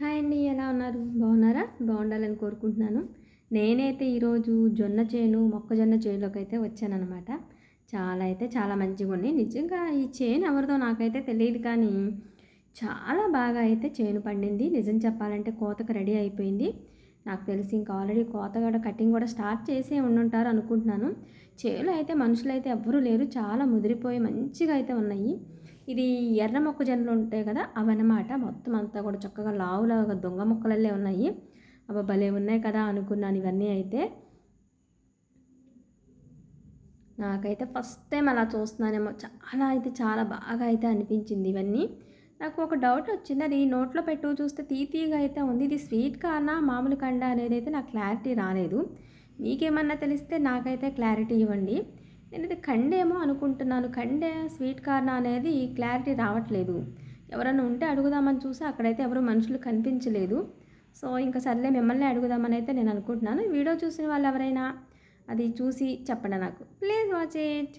Hi అండి ఎలా ఉన్నారు? బాగున్నారా? బాగుండాలని కోరుకుంటున్నాను. నేనైతే ఈరోజు జొన్న చేను మొక్కజొన్న చేనులోకి అయితే వచ్చానమాట చాలా అయితే చాలా మంచిగా ఉన్నాయి. నిజంగా ఈ చేను ఎవరిదో నాకైతే తెలియదు కానీ చాలా బాగా అయితే చేను పండింది. నిజం చెప్పాలంటే కోతకు రెడీ అయిపోయింది. నాకు తెలిసి ఇంకా ఆల్రెడీ కోత కూడా కటింగ్ కూడా స్టార్ట్ చేసే ఉండుంటారు అనుకుంటున్నాను. చేలో అయితే మనుషులు అయితే ఎవ్వరూ లేరు. చాలా ముదిరిపోయి మంచిగా అయితే ఉన్నాయి. ఇది ఎర్ర మొక్కజొన్నలు ఉంటాయి కదా అవన్నమాట. మొత్తం అంతా కూడా చక్కగా లావులాగా దొంగ మొక్కలల్లే ఉన్నాయి. అబ్బా భలే ఉన్నాయి కదా అనుకున్నాను ఇవన్నీ అయితే. నాకైతే ఫస్ట్ టైం అలా చూస్తున్నానేమో. చాలా అయితే చాలా బాగా అయితే అనిపించింది ఇవన్నీ. నాకు ఒక డౌట్ వచ్చింది. అది నోట్లో పెట్టు చూస్తే తీతీగా అయితే ఉంది. ఇది స్వీట్ కానా మామూలు కండ అనేది అయితే నాకు క్లారిటీ రాలేదు. మీకేమన్నా తెలిస్తే నాకైతే క్లారిటీ ఇవ్వండి. నేను ఇది కండేమో అనుకుంటున్నాను. కండే స్వీట్ కార్న్ అనేది క్లారిటీ రావట్లేదు. ఎవరైనా ఉంటే అడుగుదామని చూసి అక్కడైతే ఎవరు మనుషులు కనిపించలేదు. సో ఇంకా సర్లే మిమ్మల్ని అడుగుదామని అయితే నేను అనుకుంటున్నాను. వీడియో చూసిన వాళ్ళు ఎవరైనా అది చూసి చెప్పండి నాకు. Please watch it.